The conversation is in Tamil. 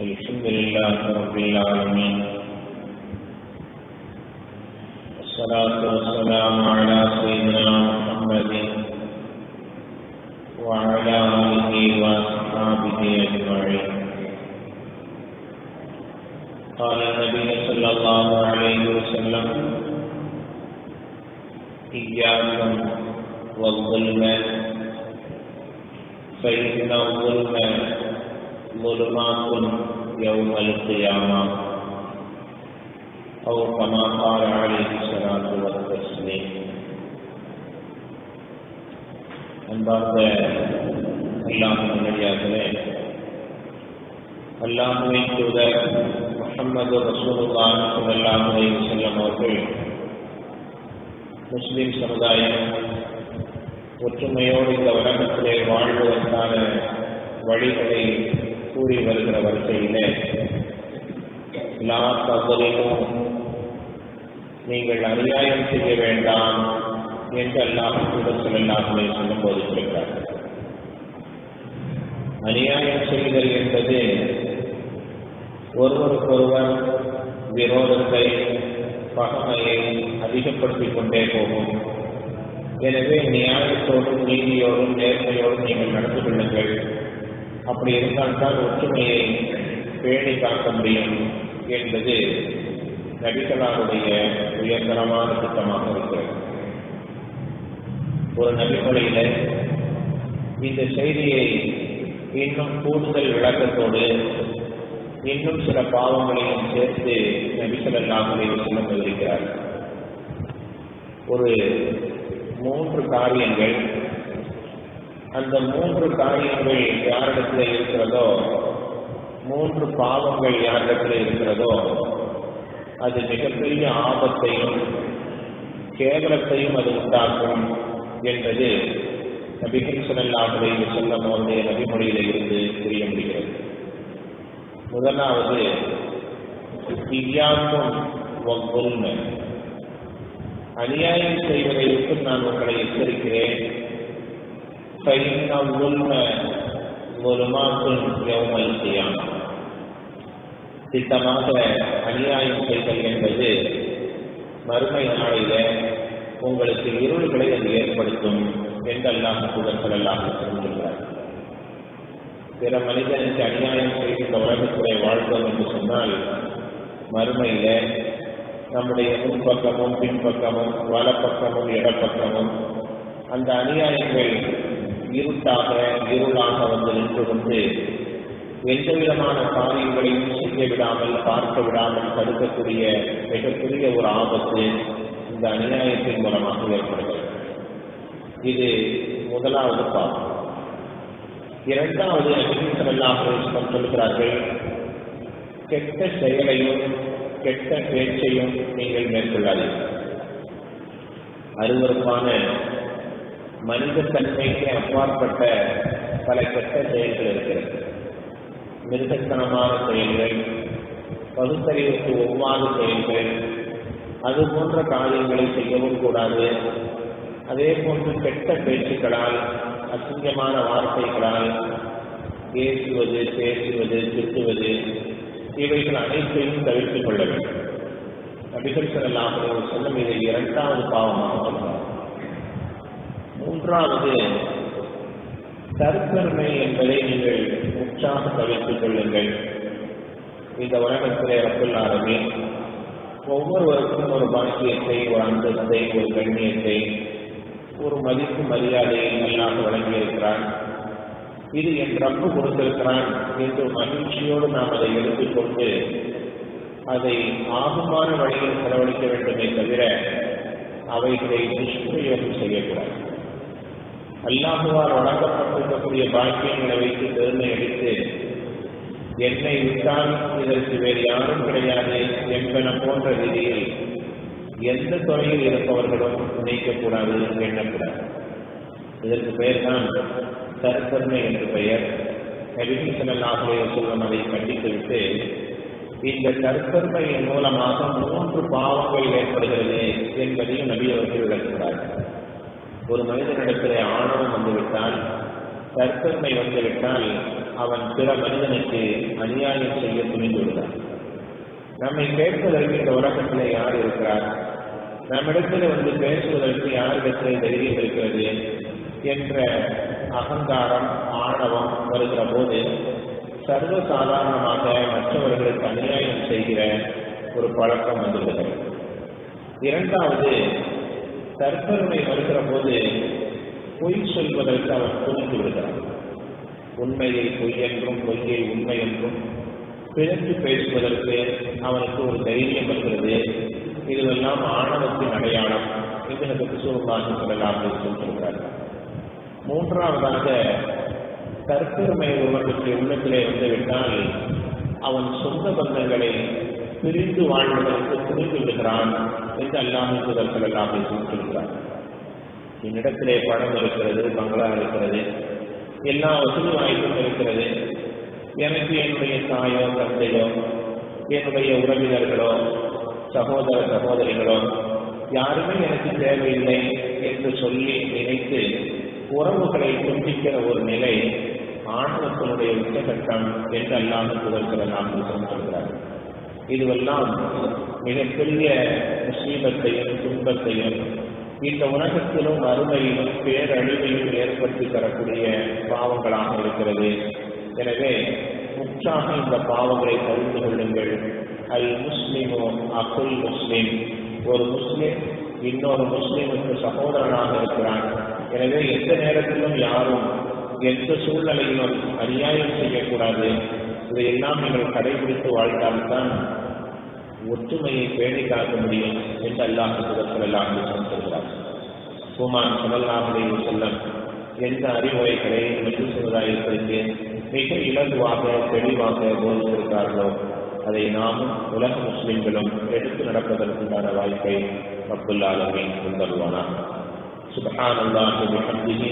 الحمد لله رب العالمين. والصلاة والسلام على سيدنا محمد وعلى آله وأصحابه أجمعين. قال النبي صلى الله عليه وسلم، إياكم والظلم، فإن الظلم ظلمات يوم القيامة أو كما قال عليه الصلاة والتسليم அன்பார்ந்த அல்லாஹ் நல்லடியார்களே அல்லாஹுவின் தூதர் முகமது ரசூலுல்லாஹ் ஸல்லல்லாஹு அலைஹி வஸல்லம் அவர்கள் முஸ்லிம் சமுதாயம் ஒற்றுமையோடு இந்த உலகத்திலே வாழ்வதற்கான வழிகளை கூறி வருகிற வரிசையிலே நான் தவறிலும் நீங்கள் அநியாயம் செய்ய வேண்டாம் என்று அல்லாஹ் கூட சொல்லலாமே சொல்லும்போது சொல்கிறார் அநியாயம் செய்தல் என்பது ஒருவருக்கொருவர் விரோதத்தை பகமையை அதிகப்படுத்திக் கொண்டே போகும். எனவே நியாயத்தோடும் நீதியோடும் நேர்மையோடும் நீங்கள் நடந்து கொள்ளுங்கள். அப்படி இருந்தால்தான் ஒற்றுமையை பேணி காக்க முடியும் என்பது நபிகளாருடைய உயர்தரமான திட்டமாக இருக்கிறது. ஒரு நபிமொழியில இந்த செய்தியை இன்னும் கூடுதல் விளக்கத்தோடு இன்னும் சில பாவங்களையும் சேர்த்து நபிசல்லாமலை சொல்ல விவரிக்கிறார். ஒரு மூன்று காரியங்கள் அந்த மூன்று காரியங்கள் யாரிடத்தில் இருக்கிறதோ மூன்று பாவங்கள் யாரிடத்தில் இருக்கிறதோ அது மிகப்பெரிய ஆபத்தையும் கேவலத்தையும் அது உண்டாக்கும் என்பது நபிகள் சொல்லலாமலை செல்லம் அவருடைய நபிமொழியில இருந்து புரிய முடிகிறது. முதலாவது திவ்யாக்கும் அநியாயம் செய்வதை விட்டு நான் உங்களை எச்சரிக்கிறேன். திட்டமாக அநியாயம் செய்தல் என்பது மறுமை நாளில உங்களுக்கு இருள்களை அது ஏற்படுத்தும் என்றெல்லாம் கூட தூதர்கள் சொல்கிறார். பிற மனிதனுக்கு அநியாயம் செய்து இந்த உலகத்துறை வாழ்ந்தோம் என்று சொன்னால் மறுமையில நம்முடைய முன்பக்கமும் பின்பக்கமும் வலப்பக்கமும் இடப்பக்கமும் அந்த அநியாயங்கள் இருட்டாக இருளாக வந்து நின்று கொண்டு எந்த விதமான காரியங்களையும் செய்ய விடாமல் பார்க்க விடாமல் தடுக்கக்கூடிய மிகப்பெரிய ஒரு ஆபத்து இந்த அநியாயத்தின் மூலமாக ஏற்படுகிறது. இது முதலாவது பாவம். இரண்டாவது அகிம்சல்லாக சொல்கிறார்கள் கெட்ட செயலையும் கெட்ட பேச்சையும் நீங்கள் மேற்கொள்ளாதீர்கள். அருவறுப்பான மனித தன்மைக்கு அப்பாற்பட்ட பல கெட்ட செயல்கள் இருக்கிறது. மிருகத்தனமான செயல்கள் பகுத்தறிவுக்கு ஒவ்வாத செயல்கள் அது போன்ற காரியங்களை செய்யவும் கூடாது. அதே போன்று கெட்ட பேச்சுக்களால் அசிங்கமான வார்த்தைகளால் பேசுவது பேசுவது திட்டுவது இவைகள் அனைத்தையும் தவிர்த்துக் கொள்ள வேண்டும். நபிகள் செல்லாம் சொல்லும் இதை இரண்டாவது பாவமாக சொல்றார். மூன்றாவது தற்பெருமை என்பதை நீங்கள் உற்சாக தவிர்த்துக் கொள்ளுங்கள். இந்த உலகத்திலே ரப்புல்லாரமே ஒவ்வொருவருக்கும் ஒரு பாக்கியத்தை ஒரு அந்தத்தை ஒரு கண்ணியத்தை ஒரு மதிப்பு மரியாதையை நல்லாக வழங்கியிருக்கிறான். இது என் ரப்பு கொடுத்திருக்கிறான் என்று மகிழ்ச்சியோடு நாம் அதை எடுத்துக்கொண்டு அதை ஆகுமான வழியில் செலவழிக்க வேண்டுமே தவிர அவைகளை துஷ்பிரயோகம் செய்யக்கூடாது. அல்லாஹுவால் வழங்கப்பட்டிருக்கக்கூடிய பாக்கியங்களை வைத்து பெருமை அடித்து என்னை விட்டால் இதற்கு வேறு யாரும் கிடையாது என்பன போன்ற ரீதியில் எந்த துறையில் இருப்பவர்களும் நினைக்கக்கூடாது எண்ணக்கூடாது. இதற்கு பெயர்தான் தற்பன்மை என்று பெயர். நபிசல்லாஹுடைய சொல்லம் அதை கண்டித்துவிட்டு இந்த தற்பெருமையின் மூலமாக மூன்று பாவங்கள் ஏற்படுகிறது என்பதையும் நபி அவர்கள் விளக்குகிறார்கள். ஒரு மனிதனிடத்திலே ஆணவம் வந்துவிட்டால் தற்பெருமை வந்துவிட்டால் அவன் பிற மனிதனுக்கு அநியாயம் செய்ய துணிந்து விடுகிறான் நம்மை கேட்பதற்கு இந்த உலகத்தில் யார் இருக்கிறார்? நம்மிடத்தில் வந்து பேசுவதற்கு யாரிடத்திலே தைரியம் இருக்கிறது என்ற அகங்காரம் ஆணவம் வருகிற போது சர்வ சாதாரணமாக மற்றவர்களுக்கு அநியாயம் செய்கிற ஒரு பழக்கம் வந்துவிடுகிறது. இரண்டாவது தற்பெருமை வருகிற போது பொய் சொல்வதற்கு அவன் புரிந்து விடுகிறார். உண்மையை பொய் என்றும் பொய்யை உண்மை என்றும் பிழைத்து பேசுவதற்கு அவனுக்கு ஒரு தைரியம் வருகிறது. இதுவெல்லாம் ஆணவத்தின் அடையாளம் என்று எனக்கு சூழ்நாட்டு சொல்லலாம் என்று சொல்லியிருக்கிறார்கள் மூன்றாவதாக தற்பெருமை ஒருவனுக்கு உள்ளத்திலே வந்துவிட்டால் அவன் சொந்த பந்தங்களை பிரிந்து வாழ்வதற்கு புரிந்து விடுகிறான் என்று அல்லாமல் புதர்கள் எல்லாம் சொல்லியிருக்கிறார் என்னிடத்திலே பணம் இருக்கிறது பங்களா இருக்கிறது எல்லா வசதி வாய்ப்பும் இருக்கிறது. எனக்கு என்னுடைய தாயோ தந்தையோ என்னுடைய உறவினர்களோ சகோதர சகோதரிகளோ யாருமே எனக்கு தேவையில்லை என்று சொல்லி நினைத்து உறவுகளை துண்டிக்கிற ஒரு நிலை ஆணவத்தினுடைய உச்சகட்டம் என்று அல்லாமல் புகழ்கிற நாம் சொல்கிறார்கள் இதுவெல்லாம் மிகப்பெரிய முசீபத்தையும் துன்பத்தையும் இந்த உலகத்திலும் அருமையிலும் பேரழிவையும் ஏற்படுத்தி தரக்கூடிய பாவங்களாக இருக்கிறது. எனவே முற்றாக இந்த பாவங்களை தெரிந்து கொள்ளுங்கள். அல் முஸ்லிமோ அகுல் முஸ்லிம். ஒரு முஸ்லிம் இன்னொரு முஸ்லிமுக்கு சகோதரனாக இருக்கிறான். எனவே எந்த நேரத்திலும் யாரும் எந்த சூழ்நிலையிலும் அநியாயம் செய்யக்கூடாது. இதையெல்லாம் நீங்கள் கடைபிடித்து வாழ்ந்தால்தான் ஒற்றுமையை பேணி காக்க முடியும் என்று அல்லாஹ் சுதர்கள் எல்லாம் சொல்கிறார். சுமான் சமல்லாஹுடைய செல்லம் எந்த அறிவுரைகளை வெற்றி சமுதாயத்திற்கு மிக இலகுவாக தெளிவாக போதித்திருக்கிறார்களோ அதை நாமும் உலக முஸ்லிம்களும் எடுத்து நடப்பதற்குண்டான வாய்ப்பை அப்துல்லாலமே கொண்டருவானா சுபஹான் அல்லாஹு பிஹம்திஹி